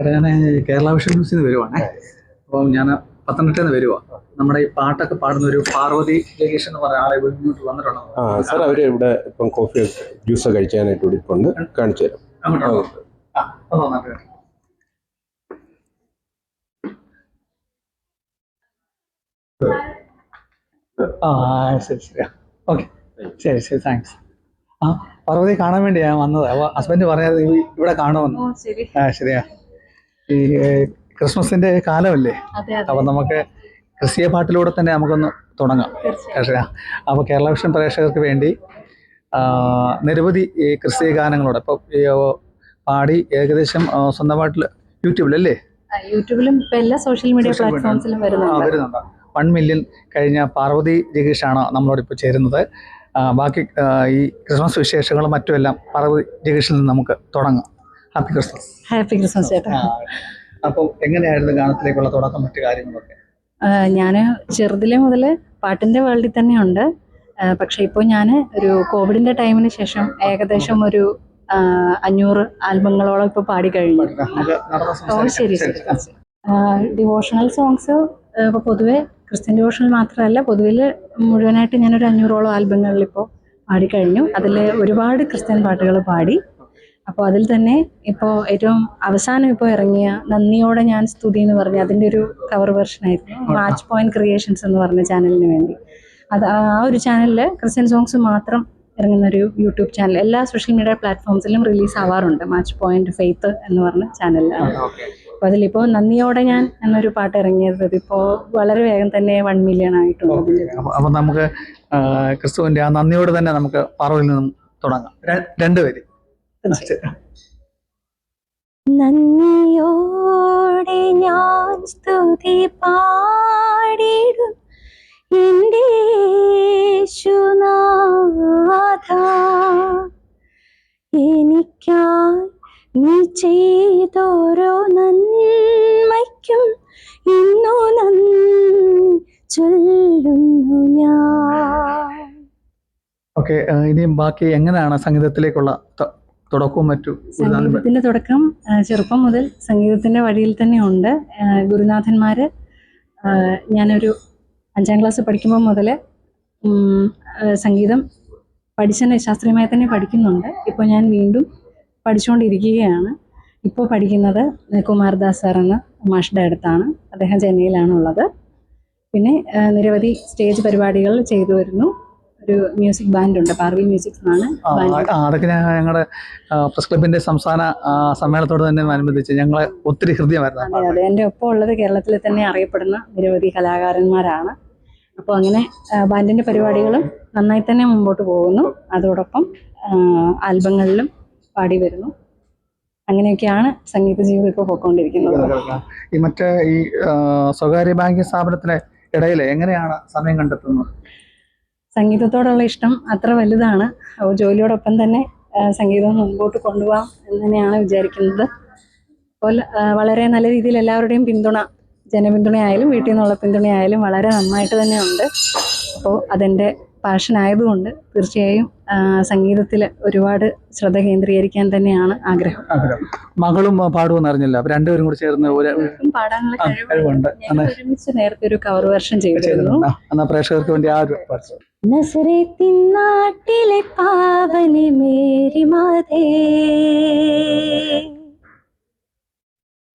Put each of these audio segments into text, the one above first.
എടാ ഞാൻ കേരള വിഷൻ ന്യൂസിൽ നിന്ന് വരുവാണേ. അപ്പം ഞാൻ പത്തനംതിട്ടയിൽ നിന്ന് വരുവാ. നമ്മുടെ ഈ പാട്ടൊക്കെ പാടുന്ന ഒരു പാർവതി ജഗീഷ് എന്ന് പറഞ്ഞ ആളെ മുന്നോട്ട് വന്നിട്ടുണ്ടോ? ആ സാർ അവർ ഇവിടെ ഇപ്പം കോഫി ജ്യൂസ് കഴിക്കാനായിട്ട് ഇരിപ്പുണ്ട് കാണിച്ചു തരാം. അങ്ങോട്ടോ ആ. ശരി ശരി. ഓക്കെ. ശരി ശരി താങ്ക്സ് ആ പാർവതി കാണാൻ വേണ്ടി ഞാൻ വന്നത്. ഹസ്ബൻഡ് പറഞ്ഞത് ഈ ഇവിടെ കാണുമെന്ന്. ഓ ശരി. ആ ശരിയാ. ഈ ക്രിസ്മസിന്റെ കാലമല്ലേ? അപ്പം നമുക്ക് ക്രിസ്തീയ പാട്ടിലൂടെ തന്നെ നമുക്കൊന്ന് തുടങ്ങാം. പക്ഷേ അപ്പോൾ കേരള വിഷൻ പ്രേക്ഷകർക്ക് വേണ്ടി നിരവധി ഈ ക്രിസ്തീയ ഗാനങ്ങളോട് ഇപ്പൊ പാടി ഏകദേശം സ്വന്തമായിട്ട് യൂട്യൂബിലല്ലേ? ആ, യൂട്യൂബിലും എല്ലാ സോഷ്യൽ മീഡിയ പ്ലാറ്റ്ഫോംസിലും വരുന്നുണ്ട്. വൺ മില്യൺ കഴിഞ്ഞ പാർവതി ജഗീഷാണ് നമ്മളോട് ഇപ്പോൾ ചേരുന്നത്. ബാക്കി ഈ ക്രിസ്മസ് വിശേഷങ്ങളും മറ്റുമെല്ലാം പാർവതി ജഗീഷിൽ നിന്ന് നമുക്ക് തുടങ്ങാം. ഹാപ്പി ക്രിസ്മസ് ഹാപ്പി ക്രിസ്മസ് ചേട്ടാ. അപ്പോൾ എങ്ങനെയായിരുന്നു ഗാനത്തിലേക്കുള്ള തുടക്കം മറ്റു കാര്യങ്ങളൊക്കെ? ഞാൻ ചെറുതിലെ മുതൽ പാട്ടിന്റെ വേൾഡിൽ തന്നെയുണ്ട്. പക്ഷേ പക്ഷെ ഇപ്പോൾ ഞാൻ ഒരു കോവിഡിന്റെ ടൈമിന് ശേഷം ഏകദേശം ഒരു അഞ്ഞൂറ് ആൽബങ്ങളോളം ഇപ്പോൾ പാടി കഴിഞ്ഞു. ഓ ശരി ശരി ഡിവോഷണൽ സോങ്സ് ഇപ്പോൾ പൊതുവെ ക്രിസ്ത്യൻ ഡിവോഷണൽ മാത്രമല്ല പൊതുവിൽ മുഴുവനായിട്ട് ഞാനൊരു അഞ്ഞൂറോളം ആൽബങ്ങളിൽ ഇപ്പോൾ പാടിക്കഴിഞ്ഞു അതിൽ ഒരുപാട് ക്രിസ്ത്യൻ പാട്ടുകൾ പാടി. അപ്പോൾ അതിൽ തന്നെ ഇപ്പോൾ ഏറ്റവും അവസാനം ഇപ്പോൾ ഇറങ്ങിയ നന്ദിയോടെ ഞാൻ സ്തുതി എന്ന് പറഞ്ഞ അതിന്റെ ഒരു കവർ വെർഷൻ ആയിരുന്നു. മാച്ച് പോയിന്റ് ക്രിയേഷൻസ് എന്ന് പറഞ്ഞ ചാനലിന് വേണ്ടി. അത് ആ ഒരു ചാനലിൽ ക്രിസ്ത്യൻ സോങ്സ് മാത്രം ഇറങ്ങുന്ന ഒരു യൂട്യൂബ് ചാനൽ എല്ലാ സോഷ്യൽ മീഡിയ പ്ലാറ്റ്ഫോംസിലും റിലീസ് ആവാറുണ്ട്. മാച്ച് പോയിന്റ് ഫെയ്ത്ത് എന്ന് പറഞ്ഞ ചാനലിലാണ് അപ്പോൾ അതിലിപ്പോൾ നന്ദിയോടെ ഞാൻ എന്നൊരു പാട്ട് ഇറങ്ങിയത് ഇതിപ്പോൾ വളരെ വേഗം തന്നെ വൺ മില്യൺ ആയിട്ടുണ്ട് അതിന്റെ. അപ്പൊ അപ്പൊ നമുക്ക് ക്രിസ്തുവിന്റെ ആ നന്ദിയോടെ തന്നെ നമുക്ക് പാർവതിയിൽ നിന്നും തുടങ്ങാം. രണ്ട് രണ്ടുപേര് നന്ദിയോടെ ഞാൻ സ്തുതി പാടിടും. എന്റെ യേശുനാഥ എനിക്കായി നീ ചെയ്തോരോ നന്മയ്ക്കും ഇന്നു നന്ദി ചൊല്ലുന്നു ഞാൻ. ഓക്കെ ഇനിയും ബാക്കി എങ്ങനെയാണ് സംഗീതത്തിലേക്കുള്ള തുടക്കവും മറ്റു സംഗീതത്തിന്റെ തുടക്കം ചെറുപ്പം മുതൽ സംഗീതത്തിന്റെ വഴിയിൽ തന്നെ ഉണ്ട്. ഗുരുനാഥന്മാര് ഞാനൊരു അഞ്ചാം ക്ലാസ് പഠിക്കുമ്പോൾ മുതൽ സംഗീതം പഠിച്ചതിന് ശാസ്ത്രീയമായി തന്നെ പഠിക്കുന്നുണ്ട്. ഇപ്പോൾ ഞാൻ വീണ്ടും പഠിച്ചുകൊണ്ടിരിക്കുകയാണ്. ഇപ്പോൾ പഠിക്കുന്നത് കുമാർദാസ് സാർ എന്ന മാഷ്ടെ അടുത്താണ്. അദ്ദേഹം ചെന്നൈയിലാണുള്ളത്. പിന്നെ നിരവധി സ്റ്റേജ് പരിപാടികൾ ചെയ്തു വരുന്നു. ഒരു മ്യൂസിക് ബാൻഡ് ഉണ്ട്. പാർവി മ്യൂസിക് ആണ് അതൊക്കെ ഞങ്ങളുടെ പ്രസ് ക്ലബിന്റെ സംസ്ഥാന സമ്മേളനത്തോട് തന്നെ അനുബന്ധിച്ച് ഞങ്ങളെ ഒത്തിരി ഹൃദയമായിരുന്നു അതെ അതെ. എന്റെ ഒപ്പം ഉള്ളത് കേരളത്തിൽ തന്നെ അറിയപ്പെടുന്ന നിരവധി കലാകാരന്മാരാണ്. അപ്പോൾ അങ്ങനെ ബാൻഡിന്റെ പരിപാടികളും നന്നായി തന്നെ മുമ്പോട്ട് പോകുന്നു. അതോടൊപ്പം ആൽബങ്ങളിലും പാടി വരുന്നു. അങ്ങനെയൊക്കെയാണ് സംഗീത ജീവിതം ഇപ്പോൾ പോയിക്കൊണ്ടിരിക്കുന്നത്. ഈ മറ്റേ ഈ സ്വകാര്യ ബാങ്കിങ് സ്ഥാപനത്തിന് ഇടയിൽ എങ്ങനെയാണ് സമയം കണ്ടെത്തുന്നത്? സംഗീതത്തോടുള്ള ഇഷ്ടം അത്ര വലുതാണ്. ജോലിയോടൊപ്പം തന്നെ സംഗീതം മുമ്പോട്ട് കൊണ്ടുപോകാം എന്ന് തന്നെയാണ് വിചാരിക്കുന്നത്. അപ്പോൾ വളരെ നല്ല രീതിയിൽ എല്ലാവരുടെയും പിന്തുണ ജനപിന്തുണയായാലും വീട്ടിൽ നിന്നുള്ള പിന്തുണയായാലും വളരെ നന്നായിട്ട് തന്നെ ഉണ്ട് അപ്പോൾ അതെന്റെ പാഷൻ ആയതുകൊണ്ട് തീർച്ചയായും സംഗീതത്തിൽ ഒരുപാട് ശ്രദ്ധ കേന്ദ്രീകരിക്കാൻ തന്നെയാണ് ആഗ്രഹം. മകളും പാടുമെന്ന് അറിഞ്ഞില്ല. രണ്ടുപേരും കൂടി ചേർന്ന് പാടാനുള്ള കഴിവുണ്ട്. ഒരുമിച്ച് നേരത്തെ ഒരു കവർ വേർഷൻ ചെയ്തിരുന്നു. പ്രേക്ഷകർക്ക് വേണ്ടി ആ ഒരു. നസറത്തിൻ നാട്ടിലെ പാവനി മേരി മാതേ.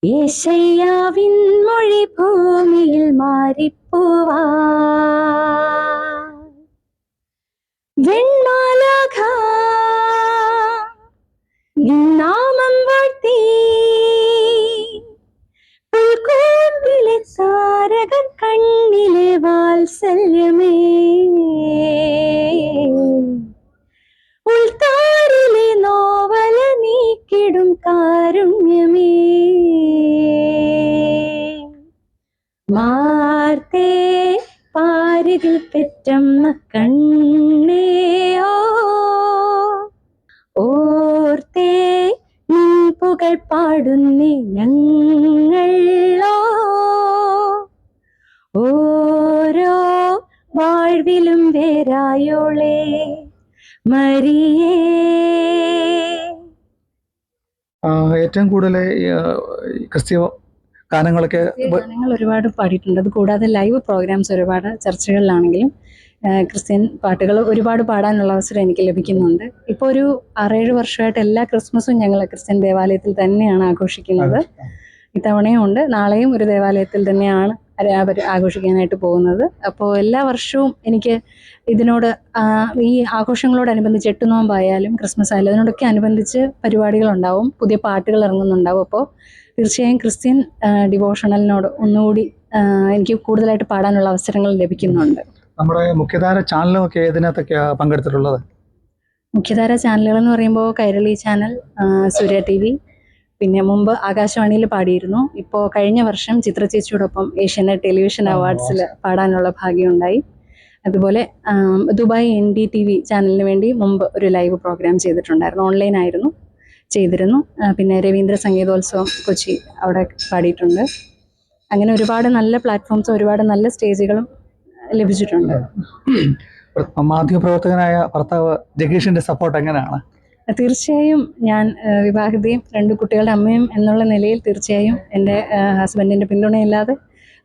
യേശയ്യാവിൻ മൊഴി ഭൂമിയിൽ മാറിപ്പോവാ. വെൺമാലാഖ പാരിതിൽ പെറ്റമ്മ കണ്ണേയോ ഓർത്തേ നിൻ പാടുന്നേ ഞങ്ങളോ. ഓരോ വാഴ്വിലും വേരായോളേ മരിയേ ഏറ്റവും കൂടുതൽ ക്രിസ്തീയ ഗാനങ്ങളൊക്കെ ഗാനങ്ങൾ ഒരുപാട് പാടിയിട്ടുണ്ട്. അത് കൂടാതെ ലൈവ് പ്രോഗ്രാംസ് ഒരുപാട് ചർച്ചകളിലാണെങ്കിലും ക്രിസ്ത്യൻ പാട്ടുകൾ ഒരുപാട് പാടാനുള്ള അവസരം എനിക്ക് ലഭിക്കുന്നുണ്ട്. ഇപ്പോൾ ഒരു ആറേഴ് വർഷമായിട്ട് എല്ലാ ക്രിസ്മസും ഞങ്ങൾ ക്രിസ്ത്യൻ ദേവാലയത്തിൽ തന്നെയാണ് ആഘോഷിക്കുന്നത്. ഇത്തവണയും ഉണ്ട്. നാളെയും ഒരു ദേവാലയത്തിൽ തന്നെയാണ് ആഘോഷിക്കാനായിട്ട് പോകുന്നത്. അപ്പോൾ എല്ലാ വർഷവും എനിക്ക് ഇതിനോട് ഈ ആഘോഷങ്ങളോടനുബന്ധിച്ച് എട്ടുനോമ്പായാലും ക്രിസ്മസ് ആയാലും അതിനോടൊക്കെ അനുബന്ധിച്ച് പരിപാടികളുണ്ടാവും. പുതിയ പാട്ടുകൾ ഇറങ്ങുന്നുണ്ടാവും. അപ്പോൾ തീർച്ചയായും ക്രിസ്ത്യൻ ഡിവോഷണലിനോട് ഒന്നുകൂടി എനിക്ക് കൂടുതലായിട്ട് പാടാനുള്ള അവസരങ്ങൾ ലഭിക്കുന്നുണ്ട്. നമ്മുടെ മുഖ്യധാര ചാനലൊക്കെ ഒക്കെ ഇതിനകത്തൊക്കെയാണ് പങ്കെടുത്തിട്ടുള്ളത്? മുഖ്യധാര ചാനലുകൾ എന്ന് പറയുമ്പോൾ Kairali channel Surya T V പിന്നെ മുമ്പ് ആകാശവാണിയിൽ പാടിയിരുന്നു. ഇപ്പോൾ കഴിഞ്ഞ വർഷം ചിത്ര ചേച്ചിയോടൊപ്പം ഏഷ്യാനെറ്റ് ടെലിവിഷൻ അവാർഡ്സിൽ പാടാനുള്ള ഭാഗ്യമുണ്ടായി. അതുപോലെ Dubai N D T V ചാനലിന് വേണ്ടി മുമ്പ് ഒരു ലൈവ് പ്രോഗ്രാം ചെയ്തിട്ടുണ്ടായിരുന്നു. ഓൺലൈൻ ആയിരുന്നു ചെയ്തിരുന്നു. പിന്നെ രവീന്ദ്ര സംഗീതോത്സവം കൊച്ചി അവിടെ പാടിയിട്ടുണ്ട്. അങ്ങനെ ഒരുപാട് നല്ല പ്ലാറ്റ്ഫോംസും ഒരുപാട് നല്ല സ്റ്റേജുകളും ലഭിച്ചിട്ടുണ്ട്. മാധ്യമപ്രവർത്തകനായ ഭർത്താവ് ജഗീഷിന്റെ സപ്പോർട്ട് എങ്ങനെയാണ്? തീർച്ചയായും ഞാൻ വിവാഹിതയും രണ്ട് കുട്ടികളുടെ അമ്മയും എന്നുള്ള നിലയിൽ തീർച്ചയായും എന്റെ ഹസ്ബൻഡിന്റെ പിന്തുണയില്ലാതെ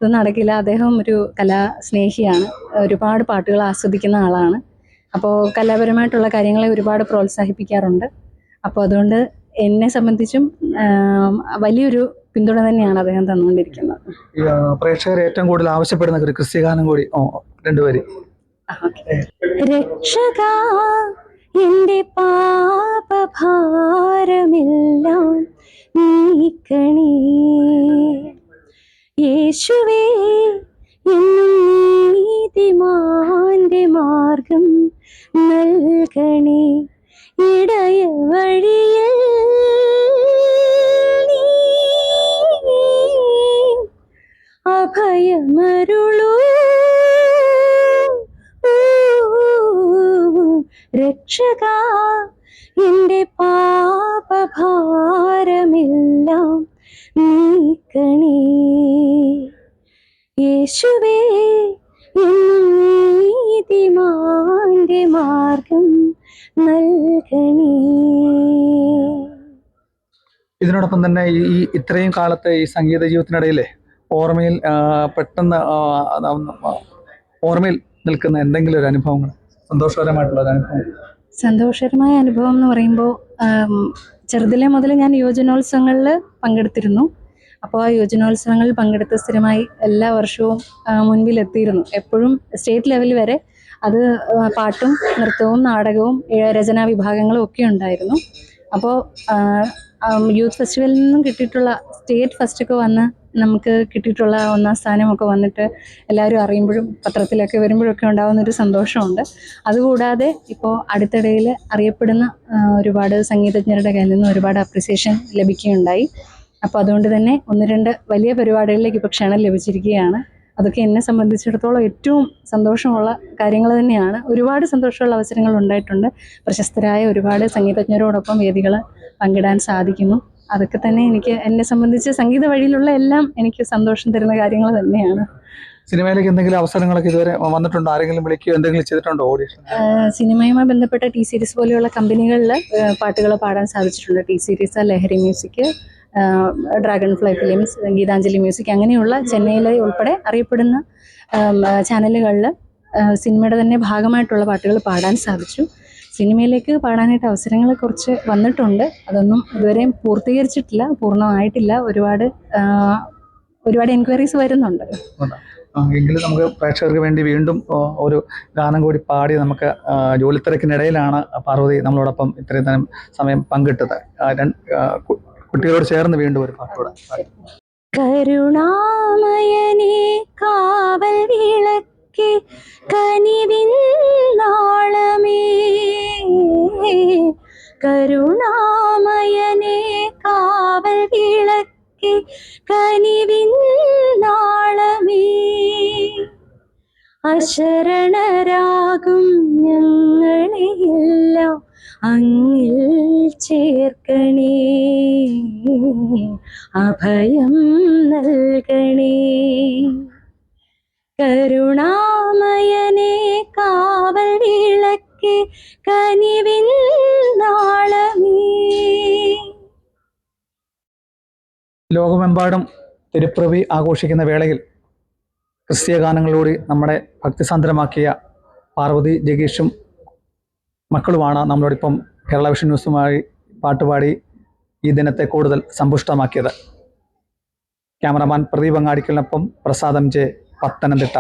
ഇത് നടക്കില്ല. അദ്ദേഹം ഒരു കലാസ്നേഹിയാണ്. ഒരുപാട് പാട്ടുകൾ ആസ്വദിക്കുന്ന ആളാണ്. അപ്പോൾ കലാപരമായിട്ടുള്ള കാര്യങ്ങളെ ഒരുപാട് പ്രോത്സാഹിപ്പിക്കാറുണ്ട്. അപ്പോൾ അതുകൊണ്ട് എന്നെ സംബന്ധിച്ചും വലിയൊരു പിന്തുണ തന്നെയാണ് അദ്ദേഹം തന്നുകൊണ്ടിരിക്കുന്നത്. പ്രേക്ഷകർ ഏറ്റവും കൂടുതൽ ആവശ്യപ്പെടുന്ന ഒരു ക്രിസ്ത്യഗാനം കൂടി രണ്ടുപേര്. രക്ഷക എന്റെ പാപഭാരമെല്ലാം നീക്കണേ യേശുവേ എന്നും മാർഗം നൽകണേ. ഇടയ വഴിയിൽ നീ രക്ഷക എന്റെ പാപഭാരമെല്ലാം. നീക്കണേ. യേശുവേ നീതിമാന്റെ മാർഗം നൽകണേ. ഇതിനോടൊപ്പം തന്നെ ഈ ഇത്രയും കാലത്തെ ഈ സംഗീത ജീവിതത്തിനിടയിലെ ഓർമ്മയിൽ പെട്ടെന്ന് ഓർമ്മയിൽ നിൽക്കുന്ന എന്തെങ്കിലും ഒരു അനുഭവങ്ങൾ? സന്തോഷകരമായിട്ടുള്ള അനുഭവം. സന്തോഷകരമായ അനുഭവം എന്ന് പറയുമ്പോൾ ചെറുതിലെ മുതൽ ഞാൻ യുവജനോത്സവങ്ങളിൽ പങ്കെടുത്തിരുന്നു. അപ്പോൾ ആ യുവജനോത്സവങ്ങളിൽ പങ്കെടുത്ത് സ്ഥിരമായി എല്ലാ വർഷവും മുൻപിലെത്തിയിരുന്നു. എപ്പോഴും സ്റ്റേറ്റ് ലെവൽ വരെ അത് പാട്ടും നൃത്തവും നാടകവും രചനാ വിഭാഗങ്ങളും ഒക്കെ ഉണ്ടായിരുന്നു. അപ്പോൾ യൂത്ത് ഫെസ്റ്റിവലിൽ നിന്നും കിട്ടിയിട്ടുള്ള സ്റ്റേറ്റ് ഫസ്റ്റൊക്കെ വന്ന് നമുക്ക് കിട്ടിയിട്ടുള്ള ഒന്നാം സ്ഥാനമൊക്കെ വന്നിട്ട് എല്ലാവരും അറിയുമ്പോഴും പത്രത്തിലൊക്കെ വരുമ്പോഴൊക്കെ ഉണ്ടാകുന്നൊരു സന്തോഷമുണ്ട്. അതുകൂടാതെ ഇപ്പോൾ അടുത്തിടയിൽ അറിയപ്പെടുന്ന ഒരുപാട് സംഗീതജ്ഞരുടെ കയ്യിൽ നിന്ന് ഒരുപാട് അപ്രിസിയേഷൻ ലഭിക്കുകയുണ്ടായി. അപ്പോൾ അതുകൊണ്ട് തന്നെ ഒന്ന് രണ്ട് വലിയ പരിപാടികളിലേക്ക് ഇപ്പോൾ ക്ഷണം ലഭിച്ചിരിക്കുകയാണ്. അതൊക്കെ എന്നെ സംബന്ധിച്ചിടത്തോളം ഏറ്റവും സന്തോഷമുള്ള കാര്യങ്ങൾ തന്നെയാണ്. ഒരുപാട് സന്തോഷമുള്ള അവസരങ്ങൾ ഉണ്ടായിട്ടുണ്ട്. പ്രശസ്തരായ ഒരുപാട് സംഗീതജ്ഞരോടൊപ്പം വേദികൾ പങ്കിടാൻ സാധിക്കുന്നു. അതൊക്കെ തന്നെ എനിക്ക് എന്നെ സംബന്ധിച്ച് സംഗീത വഴിയിലുള്ള എല്ലാം എനിക്ക് സന്തോഷം തരുന്ന കാര്യങ്ങൾ തന്നെയാണ്. സിനിമയിലേക്ക് എന്തെങ്കിലും അവസരങ്ങളൊക്കെ ഇതുവരെ വന്നിട്ടുണ്ടോ? ആരെങ്കിലും വിളിക്കുകയോ എന്തെങ്കിലും ചെയ്തിട്ടുണ്ടോ ഓഡിഷൻ സിനിമയുമായി ബന്ധപ്പെട്ട ടി സീരീസ് പോലെയുള്ള കമ്പനികളിൽ പാട്ടുകൾ പാടാൻ സാധിച്ചിട്ടുണ്ട്. T series Lahari music dragon fly films Geethanjali music അങ്ങനെയുള്ള ചെന്നൈയിലെ ഉൾപ്പെടെ അറിയപ്പെടുന്ന ചാനലുകളിൽ സിനിമയുടെ തന്നെ ഭാഗമായിട്ടുള്ള പാട്ടുകൾ പാടാൻ സാധിച്ചു. സിനിമയിലേക്ക് പാടാനായിട്ട് അവസരങ്ങൾ കുറച്ച് വന്നിട്ടുണ്ട്. അതൊന്നും ഇതുവരെയും പൂർത്തീകരിച്ചിട്ടില്ല പൂർണമായിട്ടില്ല. ഒരുപാട് ഒരുപാട് എൻക്വയറീസ് വരുന്നുണ്ട്. എങ്കിലും നമുക്ക് പ്രേക്ഷകർക്ക് വേണ്ടി വീണ്ടും ഒരു ഗാനം കൂടി പാടി നമുക്ക് ജോലിത്തിരക്കിനിടയിലാണ് പാർവതി നമ്മളോടൊപ്പം ഇത്രയും തരം സമയം പങ്കിട്ടത്. കുട്ടികളോട് ചേർന്ന് വീണ്ടും ഒരു പാട്ടോടെ കരുണാമയനെ കാവൽ വിളക്കി കനിവിൻ നാളമേ കരുണാമയനെ കാവൽ വിളക്കി കനിവിൻ നാളമേ. അശരണരാകും ഞങ്ങളെയെല്ലാം അങ്ങിൽ ചേർക്കണേ. അഭയം നൽകണേ. കരുണാമയനെ കാവൽ വിളക്കി കനിവിൻ ലോകമെമ്പാടും തിരുപ്രവി ആഘോഷിക്കുന്ന വേളയിൽ ക്രിസ്തീയ ഗാനങ്ങളിലൂടെ നമ്മുടെ ഭക്തിസാന്ദ്രമാക്കിയ പാർവതി ജഗീഷും മക്കളുമാണ് നമ്മളോടിപ്പം കേരള വിഷൻ ന്യൂസുമായി പാട്ടുപാടി ഈ ദിനത്തെ കൂടുതൽ സമ്പുഷ്ടമാക്കിയത്. ക്യാമറമാൻ പ്രദീപ് അങ്ങാടിക്കലിനൊപ്പം പ്രസാദം ജെ പത്തനംതിട്ട.